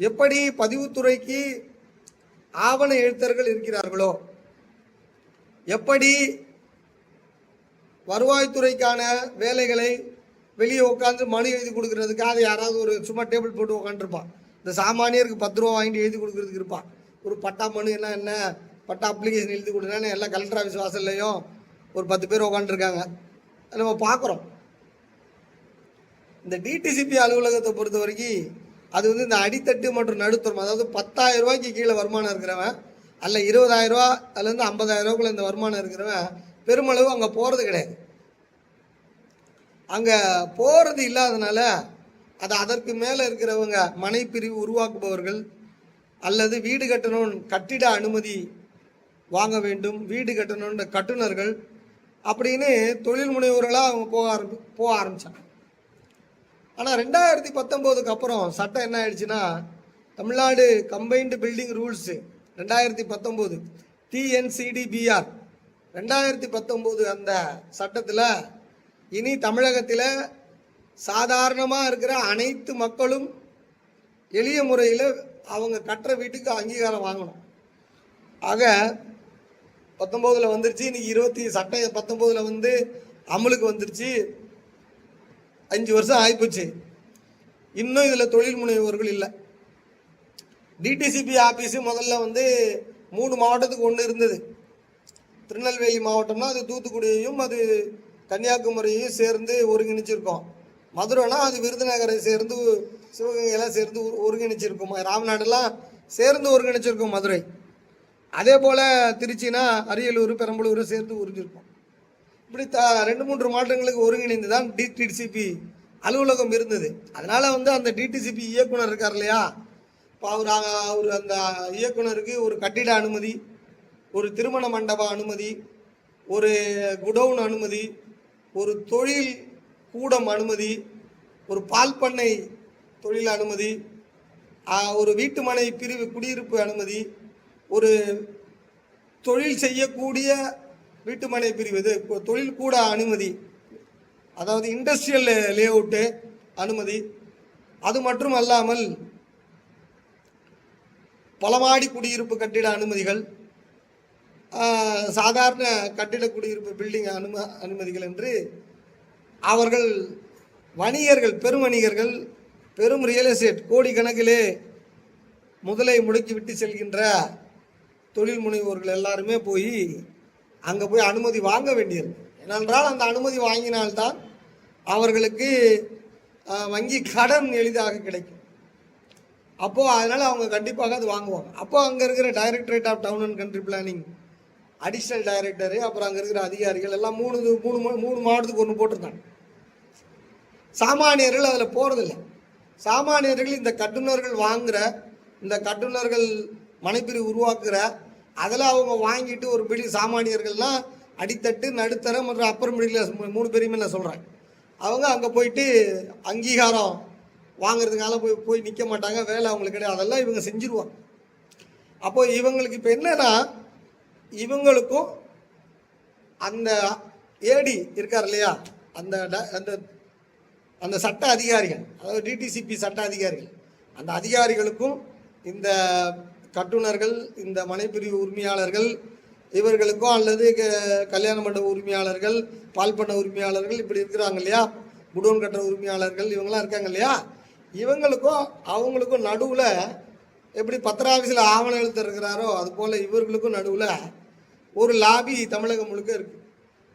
எப்படி பதிவுத்துறைக்கு ஆவண எழுத்தர்கள் இருக்கிறார்களோ எப்படி வருவாய்த்துறைக்கான வேலைகளை வெளியே உட்காந்து மனு எழுதி கொடுக்கறதுக்காக யாராவது ஒரு சும்மா டேபிள் போட்டு உட்காந்துருப்பான் இந்த சாமானியருக்கு பத்து ரூபா வாங்கிட்டு எழுதி கொடுக்கறதுக்கு இருப்பான். ஒரு பட்டா மனு என்ன என்ன? பட்டா அப்ளிகேஷன் எழுதி கொடுக்குறேன்னு எல்லாம் கலெக்டர் ஆஃபீஸ் வாசல்லையும் ஒரு பத்து பேர் உட்காந்துருக்காங்க நம்ம பார்க்குறோம். இந்த டிடிசிபி அலுவலகத்தை பொறுத்த வரைக்கும் அது வந்து இந்த அடித்தட்டு மற்றும் நடுத்தரம் அதாவது பத்தாயிரம் ரூபாய்க்கு கீழே வருமானம் இருக்கிறவன் அல்ல இருபதாயிரம் ரூபா அதுலேருந்து ஐம்பதாயிரம் ரூபாய்க்குள்ள இந்த வருமானம் இருக்கிறவன் பெருமளவு அங்கே போகிறது கிடையாது. அங்கே போகிறது இல்லாதனால அது அதற்கு மேலே இருக்கிறவங்க மனைப்பிரிவு உருவாக்குபவர்கள் அல்லது வீடு கட்டணும் கட்டிட அனுமதி வாங்க வேண்டும் வீடு கட்டணுன்ற கட்டுனர்கள் அப்படின்னு தொழில் முனைவோர்களாக அவங்க போக ஆரம்பி போக ஆரம்பித்தாங்க ஆனால் ரெண்டாயிரத்தி பத்தொம்போதுக்கு அப்புறம் சட்டம் என்ன ஆயிடுச்சுன்னா தமிழ்நாடு கம்பைன்டு பில்டிங் ரூல்ஸு ரெண்டாயிரத்தி பத்தொம்போது டிஎன்சிடிபிஆர் ரெண்டாயிரத்தி பத்தொம்போது அந்த சட்டத்தில் இனி தமிழகத்தில் சாதாரணமாக இருக்கிற அனைத்து மக்களும் எளிய முறையில் அவங்க கட்டுற வீட்டுக்கு அங்கீகாரம் வாங்கணும். ஆக பத்தொம்போதில் வந்துருச்சு இன்னைக்கு இருபத்தி சட்டம் பத்தொம்போதில் வந்து அமலுக்கு வந்துருச்சு. அஞ்சு வருஷம் ஆகிப்போச்சு இன்னும் இதில் தொழில் முனைவோர்கள் இல்லை. டிடிசிபி ஆஃபீஸு முதல்ல வந்து மூணு மாவட்டத்துக்கு ஒன்று இருந்தது. திருநெல்வேலி மாவட்டம்னா அது தூத்துக்குடியையும் அது கன்னியாகுமரியையும் சேர்ந்து ஒருங்கிணைச்சிருக்கோம். மதுரைனா அது விருதுநகரை சேர்ந்து சிவகங்கையெல்லாம் சேர்ந்து ஒருங்கிணைச்சிருக்கோம். ராமநாடுலாம் சேர்ந்து ஒருங்கிணைச்சிருக்கோம் மதுரை. அதே போல் திருச்சினா அரியலூர் பெரம்பலூர் சேர்ந்து ஒருங்கிருக்கோம் இப்படி த ரெண்டு மூன்று மாற்றங்களுக்கு ஒருங்கிணைந்து தான் டிடிசிபி அலுவலகம் இருந்தது. அதனால் வந்து அந்த டிடிசிபி இயக்குனர் இருக்கார் இல்லையா? இப்போ அவர் அவர் அந்த இயக்குனருக்கு ஒரு கட்டிட அனுமதி ஒரு திருமண மண்டப அனுமதி ஒரு குடவுன் அனுமதி ஒரு தொழில் கூடம் அனுமதி ஒரு பால் பண்ணை தொழில் அனுமதி ஒரு ஒரு வீட்டுமனை பிரிவு குடியிருப்பு அனுமதி ஒரு தொழில் செய்யக்கூடிய வீட்டுமனை பிரிவு இது தொழில் கூட அனுமதி. அதாவது இண்டஸ்ட்ரியல் லேஅவுட்டு அனுமதி. அது மட்டும் அல்லாமல் பலமாடி குடியிருப்பு கட்டிட அனுமதிகள் சாதாரண கட்டிட குடியிருப்பு பில்டிங் அனும அனுமதிகள் என்று அவர்கள் வணிகர்கள் பெருவணிகர்கள் பெரும் ரியல் எஸ்டேட் கோடிக்கணக்கிலே முதலை முடக்கி விட்டு செல்கின்ற தொழில் முனைவோர்கள் எல்லாருமே போய் அங்கே போய் அனுமதி வாங்க வேண்டியது. ஏனென்றால் அந்த அனுமதி வாங்கினால்தான் அவர்களுக்கு வங்கி கடன் எளிதாக கிடைக்கும். அப்போது அதனால் அவங்க கண்டிப்பாக அது வாங்குவாங்க. அப்போ அங்கே இருக்கிற directorate of town and country planning additional director அப்புறம் அங்கே இருக்கிற அதிகாரிகள் எல்லாம் மூணு மூணு மூணு மாவட்டத்துக்கு ஒன்று போட்டிருந்தாங்க சாமானியர்கள் அதில் போகிறதில்ல சாமானியர்கள் இந்த கட்டுனர்கள் வாங்குகிற இந்த கட்டுனர்கள் மனைப்பிரி உருவாக்குகிற அதில் அவங்க வாங்கிட்டு ஒரு பிடி சாமானியர்கள்லாம் அடித்தட்டு நடுத்தர மற்றும் அப்பர் மிடில் கிளாஸ் மூணு பேரையுமே நான் சொல்கிறேன் அவங்க அங்கே போயிட்டு அங்கீகாரம் வாங்குறதுக்காக போய் போய் நிற்க மாட்டாங்க வேலை அவங்களுக்கு கிடையாது. அதெல்லாம் இவங்க செஞ்சுருவாங்க. அப்போ இவங்களுக்கு இப்போ என்னன்னா இவங்களுக்கும் அந்த ஏடி இருக்கார் இல்லையா? அந்த ட- அந்த அந்த சட்ட அதிகாரிகள் அதாவது டிடிசிபி சட்ட அதிகாரிகள். அந்த அதிகாரிகளுக்கும் இந்த கட்டுனர்கள் இந்த மனைப்பிரிவு உரிமையாளர்கள் இவர்களுக்கும் அல்லது க- கல்யாண மண்டப உரிமையாளர்கள் பால் பண்ண உரிமையாளர்கள் இப்படி இருக்கிறாங்க இல்லையா? குடோன் கட்டுற உரிமையாளர்கள் இவங்கெல்லாம் இருக்காங்க இல்லையா? இவங்களுக்கும் அவங்களுக்கும் நடுவில் எப்படி பத்திர ஆஃபீஸில் ஆவணம் எழுத்து இருக்கிறாரோ அது போல் இவர்களுக்கும் நடுவில் ஒரு லாபி தமிழகம் முழுக்க இருக்குது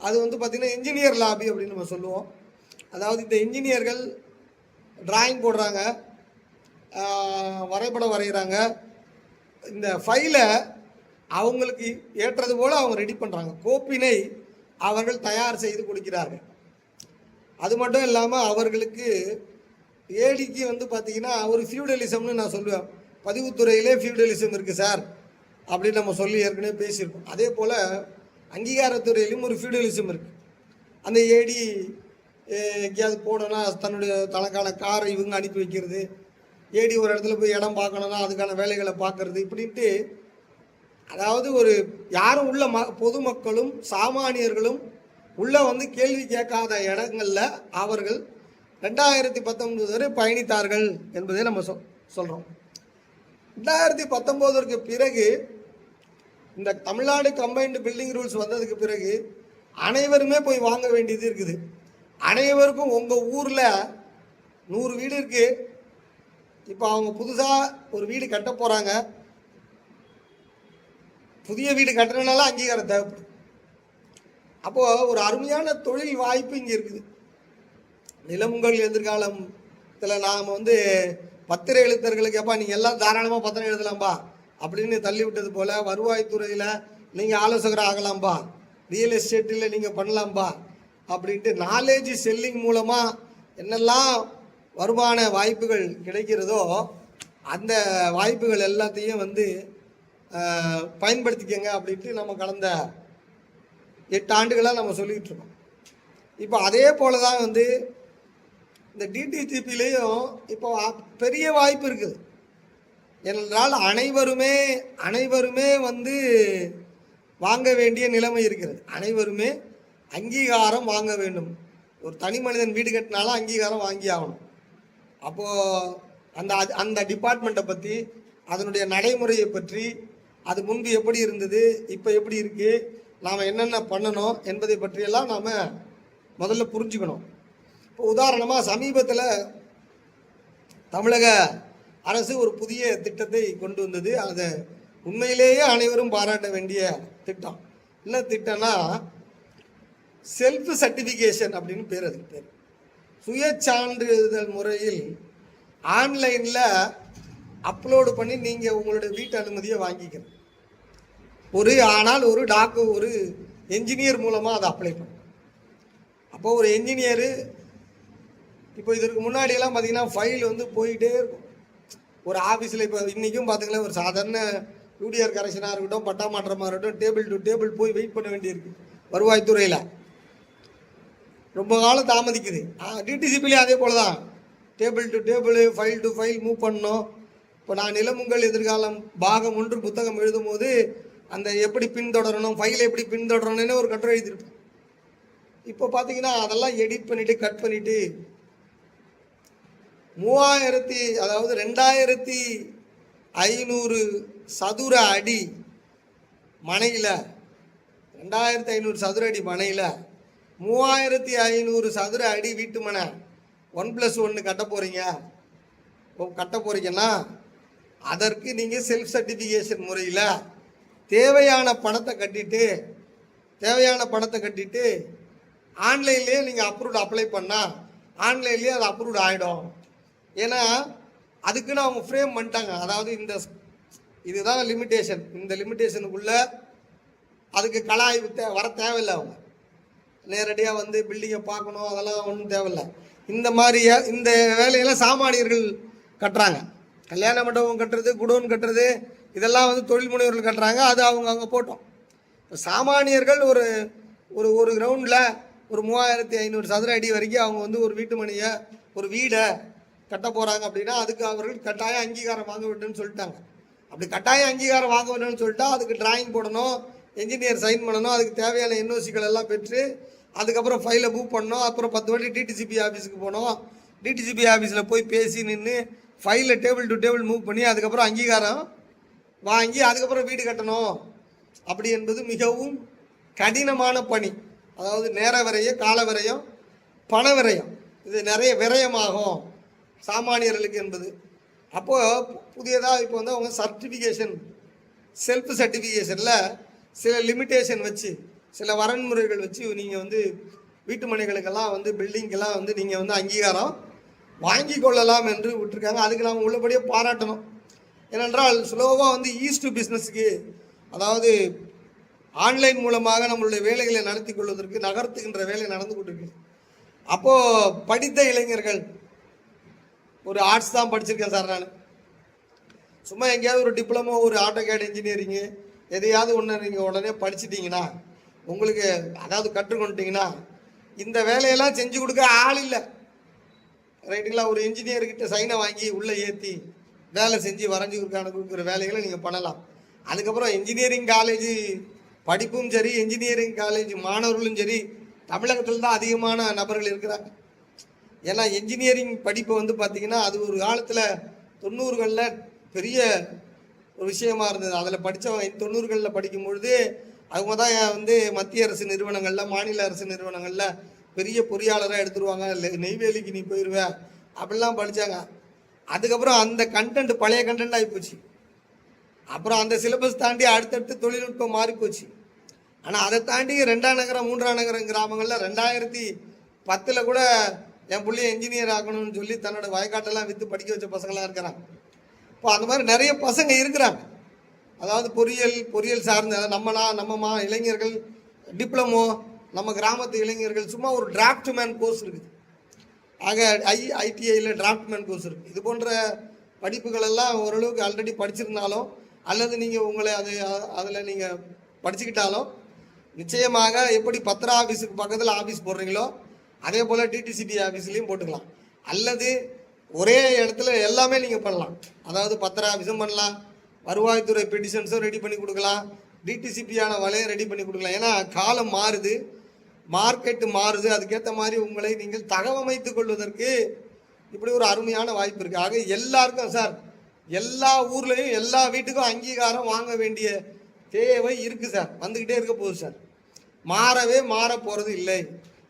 அது வந்து பார்த்திங்கன்னா இன்ஜினியர் லாபி அப்படின்னு நம்ம சொல்லுவோம். அதாவது இந்த இன்ஜினியர்கள் டிராயிங் போடுறாங்க வரைபடம் வரைகிறாங்க இந்த ஃபைலை அவங்களுக்கு ஏற்றது போல் அவங்க ரெடி பண்ணுறாங்க கோப்பினை அவர்கள் தயார் செய்து கொடுக்கிறார்கள். அது மட்டும் இல்லாமல் அவர்களுக்கு ஏடிக்கு வந்து பார்த்திங்கன்னா ஒரு ஃபியூடலிசம்னு நான் சொல்லுவேன். பதிவுத்துறையிலே ஃபியூடலிசம் இருக்குது சார் அப்படின்னு நம்ம சொல்லி ஏற்கனவே பேசியிருக்கோம். அதே போல் அங்கீகாரத்துறையிலும் ஒரு ஃபியூடலிசம் இருக்குது அந்த ஏடி எங்கேயாவது போனோன்னா தன்னுடைய தனக்கான காரை இவங்க அனுப்பி வைக்கிறது. ஏடி ஒரு இடத்துல போய் இடம் பார்க்கணுன்னா அதுக்கான வேலைகளை பார்க்கறது இப்படின்ட்டு அதாவது ஒரு யாரும் உள்ள ம பொதுமக்களும் சாமானியர்களும் உள்ள வந்து கேள்வி கேட்காத இடங்களில் அவர்கள் ரெண்டாயிரத்தி பத்தொன்பது வரை பயணித்தார்கள் என்பதை நம்ம சொல் சொல்கிறோம் ரெண்டாயிரத்தி பத்தொம்போதற்கு பிறகு இந்த தமிழ்நாடு கம்பைன்டு பில்டிங் ரூல்ஸ் வந்ததுக்கு பிறகு அனைவருமே போய் வாங்க வேண்டியது இருக்குது. அனைவருக்கும் உங்கள் ஊரில் நூறு வீடு இருக்குது இப்போ அவங்க புதுசாக ஒரு வீடு கட்ட போகிறாங்க புதிய வீடு கட்டுறதுனால அங்கீகாரம் தேவைப்படும் அப்போது ஒரு அருமையான தொழில் வாய்ப்பு இங்கே இருக்குது. நிலமுங்கள் எதிர்காலத்தில் நாம் வந்து பத்திர எழுத்தர்களுக்கு எப்பா நீங்கள் எல்லாம் தாராளமாக பத்திரம் எழுதலாம்ப்பா அப்படின்னு தள்ளி விட்டது போல் வருவாய்த்துறையில் நீங்கள் ஆலோசகர் ஆகலாம்ப்பா ரியல் எஸ்டேட்டில் நீங்கள் பண்ணலாம்ப்பா அப்படின்ட்டு நாலேஜ் செல்லிங் மூலமாக என்னெல்லாம் வருமான வாய்ப்புகள் கிடைக்கிறதோ அந்த வாய்ப்புகள் எல்லாத்தையும் வந்து பயன்படுத்திக்கங்க அப்படின்ட்டு நம்ம கடந்த எட்டு ஆண்டுகளாக நம்ம சொல்லிகிட்ருக்கோம் இருக்கோம். இப்போ அதே போல தான் வந்து இந்த டிடிசிபிலையும் இப்போ பெரிய வாய்ப்பு இருக்குது. ஏனென்றால் அனைவருமே அனைவருமே வந்து வாங்க வேண்டிய நிலைமை இருக்கிறது. அனைவருமே அங்கீகாரம் வாங்க வேண்டும். ஒரு தனி மனிதன் வீடு கட்டினாலும் அங்கீகாரம் வாங்கி ஆகணும். அப்போது அந்த அது- அந்த டிபார்ட்மெண்ட்டை பற்றி அதனுடைய நடைமுறையை பற்றி அது முன்பு எப்படி இருந்தது இப்போ எப்படி இருக்குது நாம் என்னென்ன பண்ணணும் என்பதை பற்றியெல்லாம் நாம் முதல்ல புரிஞ்சுக்கணும். இப்போ உதாரணமாக சமீபத்தில் தமிழக அரசு ஒரு புதிய திட்டத்தை கொண்டு வந்தது. அது உண்மையிலேயே அனைவரும் பாராட்ட வேண்டிய திட்டம். என்ன திட்டம்னா செல்ஃப் சர்டிஃபிகேஷன் அப்படின்னு பேர் அதுக்கு பேர். சுய சான்றிதழ் முறையில் ஆன்லைனில் அப்லோடு பண்ணி நீங்கள் உங்களுடைய வீட்டு அனுமதியை வாங்கிக்கணும். ஒரு ஆனால் ஒரு டாக்டர் ஒரு என்ஜினியர் மூலமாக அதை அப்ளை பண்ணும் அப்போ ஒரு என்ஜினியரு இப்போ இதற்கு முன்னாடியெல்லாம் பார்த்தீங்கன்னா ஃபைல் வந்து போயிட்டே இருக்கும். ஒரு ஆஃபீஸில் இப்போ இன்றைக்கும் பார்த்துங்களேன் ஒரு சாதாரண யூடிஆர் கரெக்ஷனாக இருக்கட்டும் பட்டா மாற்றமாக இருக்கட்டும் டேபிள் டு டேபிள் போய் வெயிட் பண்ண வேண்டியிருக்கு. வருவாய்த்துறையில். ரொம்ப காலம் தாமதிக்குது. டிடிசிபிலையும் அதே போல் தான் table to table file to file move பண்ணணும் இப்போ நான் நிலமுங்கள் எதிர்காலம் பாகம் ஒன்று புத்தகம் எழுதும்போது அந்த எப்படி பின்தொடரணும் ஃபைலை எப்படி பின்தொடரணும்னு ஒரு கட்டுரை எழுதியிருப்பேன். இப்போ பார்த்தீங்கன்னா அதெல்லாம் எடிட் பண்ணிவிட்டு கட் பண்ணிவிட்டு மூவாயிரத்தி அதாவது ரெண்டாயிரத்தி ஐநூறு சதுர அடி மனையில் ரெண்டாயிரத்தி ஐநூறு சதுர அடி மனையில் மூவாயிரத்தி ஐநூறு சதுர அடி வீட்டு மனை ஒன் ப்ளஸ் ஒன்று கட்ட போகிறீங்க கட்ட போகிறீங்கன்னா அதற்கு நீங்கள் செல்ஃப் சர்டிஃபிகேஷன் முறையில் தேவையான பணத்தை கட்டிட்டு தேவையான பணத்தை கட்டிட்டு ஆன்லைன்லேயே நீங்கள் அப்ரூவ்ட் அப்ளை பண்ணால் ஆன்லைன்லேயே அது அப்ரூவ்ட் ஆகிடும் ஏன்னா அதுக்குன்னு அவங்க ஃப்ரேம் பண்ணிட்டாங்க. அதாவது இந்த இதுதான் லிமிட்டேஷன் இந்த லிமிட்டேஷனுக்குள்ளே அதுக்கு கலாய்வு தே வர தேவையில்லை அவங்க. நேரடியாக வந்து பில்டிங்கை பார்க்கணும் அதெல்லாம் ஒன்றும் தேவையில்ல. இந்த மாதிரி இந்த வேலையெல்லாம் சாமானியர்கள் கட்டுறாங்க. கல்யாண மண்டபம் கட்டுறது குடோன் கட்டுறது இதெல்லாம் வந்து தொழில் முனைவர்கள் கட்டுறாங்க. அது அவங்க அங்கே போட்டோம். சாமானியர்கள் ஒரு ஒரு ஒரு கிரவுண்டில் ஒரு மூவாயிரத்தி ஐநூறு சதுர அடி வரைக்கும் அவங்க வந்து ஒரு வீட்டு மனையை ஒரு வீடை கட்ட போகிறாங்க அப்படின்னா அதுக்கு அவர்கள் கட்டாயம் அங்கீகாரம் வாங்க வேண்டும்னு சொல்லிட்டாங்க. அப்படி கட்டாயம் அங்கீகாரம் வாங்க வேண்டும்னு சொல்லிட்டா அதுக்கு டிராயிங் போடணும் என்ஜினியர் சைன் பண்ணணும் அதுக்கு தேவையான என்ஓசிகள் எல்லாம் பெற்று அதுக்கப்புறம் ஃபைலை மூவ் பண்ணோம். அப்புறம் பத்து வாட்டி டிடிசிபி ஆஃபீஸுக்கு போனோம். டிடிசிபி ஆஃபீஸில் போய் பேசி நின்று ஃபைலை டேபிள் டு டேபிள் மூவ் பண்ணி அதுக்கப்புறம் அங்கீகாரம் வாங்கி அதுக்கப்புறம் வீடு கட்டணும். அப்படி என்பது மிகவும் கடினமான பணி. அதாவது நேர விரயம் கால விரயம் பண விரயம். இது நிறைய விரயமாகும் சாமானியர்களுக்கு என்பது. அப்போது புதியதாக இப்போ வந்து அவங்க சர்டிஃபிகேஷன் செல்ஃப் சர்டிஃபிகேஷனில் சில லிமிட்டேஷன் வச்சு சில வரன்முறைகள் வச்சு நீங்கள் வந்து வீட்டு மனைகளுக்கெல்லாம் வந்து பில்டிங்கெல்லாம் வந்து நீங்கள் வந்து அங்கீகாரம் வாங்கி கொள்ளலாம் என்று விட்டுருக்காங்க. அதுக்கு நாம் உள்ளபடியே பாராட்டணும். ஏனென்றால் ஸ்லோவாக வந்து ஈஸ்ட் பிஸ்னஸுக்கு அதாவது ஆன்லைன் மூலமாக நம்மளுடைய வேலைகளை நடத்தி கொள்வதற்கு நகர்த்துகின்ற வேலை நடந்து கொண்டிருக்கு. அப்போது படித்த இளைஞர்கள் ஒரு ஆர்ட்ஸ் தான் படிச்சிருக்கேன் சார் நான். சும்மா எங்கேயாவது ஒரு டிப்ளமோ ஒரு ஆட்டோ கேட் இன்ஜினியரிங்கு எதையாவது ஒன்று நீங்கள் உடனே படிச்சிட்டிங்கன்னா உங்களுக்கு அதாவது கற்றுக்கொண்டீங்கன்னா இந்த வேலையெல்லாம் செஞ்சு கொடுக்க ஆள் இல்லை. ரைட்டுங்களா ஒரு இன்ஜினியர்கிட்ட சைனை வாங்கி உள்ளே ஏற்றி வேலை செஞ்சு வரைஞ்சி கொடுக்கான கொடுக்குற வேலைகளை நீங்கள் பண்ணலாம். அதுக்கப்புறம் இன்ஜினியரிங் காலேஜ் படிப்பும் சரி இன்ஜினியரிங் காலேஜ் மாணவர்களும் சரி தமிழகத்தில் தான் அதிகமான நபர்கள் இருக்கிறாங்க. ஏன்னா இன்ஜினியரிங் படிப்பு வந்து பார்த்திங்கன்னா அது ஒரு காலத்தில் தொண்ணூறுகளில் பெரிய ஒரு விஷயமா இருந்தது. அதில் படித்தவன் தொண்ணூறுகளில் படிக்கும் பொழுது அவங்க தான் வந்து மத்திய அரசு நிறுவனங்களில் மாநில அரசு நிறுவனங்களில் பெரிய பொறியாளராக எடுத்துருவாங்க. இல்லை நெய்வேலிக்கு நீ போயிடுவ அப்படிலாம் படித்தாங்க அதுக்கப்புறம் அந்த கண்டென்ட் பழைய கண்டென்ட் ஆகிப்போச்சு அப்புறம் அந்த சிலபஸ் தாண்டி அடுத்தடுத்து தொழில்நுட்பம் மாறிப்போச்சு ஆனால் அதை தாண்டி ரெண்டாம் நகரம் மூன்றாம் நகரம் கிராமங்களில் ரெண்டாயிரத்தி பத்தில் கூட என் பிள்ளைய என்ஜினியர் ஆகணும்னு சொல்லி தன்னோட வயக்காட்டெல்லாம் விற்று படிக்க வச்ச பசங்களாம் இருக்கிறாங்க. இப்போ அந்த மாதிரி நிறைய பசங்க இருக்கிறாங்க. அதாவது பொறியியல் பொறியியல் சார்ந்த நம்மளா நம்ம மா இளைஞர்கள் டிப்ளமோ நம்ம கிராமத்து இளைஞர்கள் சும்மா ஒரு டிராஃப்ட்மேன் கோர்ஸ் இருக்குது. ஆக ஐ ஐடிஐயில் டிராஃப்ட்மேன் கோர்ஸ் இருக்குது இது போன்ற படிப்புகள் எல்லாம் ஓரளவுக்கு ஆல்ரெடி படிச்சிருந்தாலும் அல்லது நீங்கள் உங்களை அது அதில் நீங்கள் படிச்சுக்கிட்டாலும் நிச்சயமாக எப்படி பத்திர ஆஃபீஸுக்கு பக்கத்தில் ஆஃபீஸ் போடுறீங்களோ அதே போல் டிடிசிபி ஆஃபீஸ்லேயும் போட்டுக்கலாம். அல்லது ஒரே இடத்துல எல்லாமே நீங்கள் பண்ணலாம். அதாவது பத்திர ஆஃபீஸும் பண்ணலாம். வருவாய்த்துறை பெட்டிஷன்ஸும் ரெடி பண்ணி கொடுக்கலாம். டிடிசிபியான வலையும் ரெடி பண்ணி கொடுக்கலாம். ஏன்னா காலம் மாறுது. மார்க்கெட்டு மாறுது. அதுக்கேற்ற மாதிரி உங்களை நீங்கள் தகவமைத்து கொள்வதற்கு இப்படி ஒரு அருமையான வாய்ப்பு இருக்குது ஆக எல்லாருக்கும் சார் எல்லா ஊர்லேயும் எல்லா வீட்டுக்கும் அங்கீகாரம் வாங்க வேண்டிய தேவை இருக்குது சார் வந்துக்கிட்டே இருக்க போகுது சார் மாறவே மாற போகிறது இல்லை.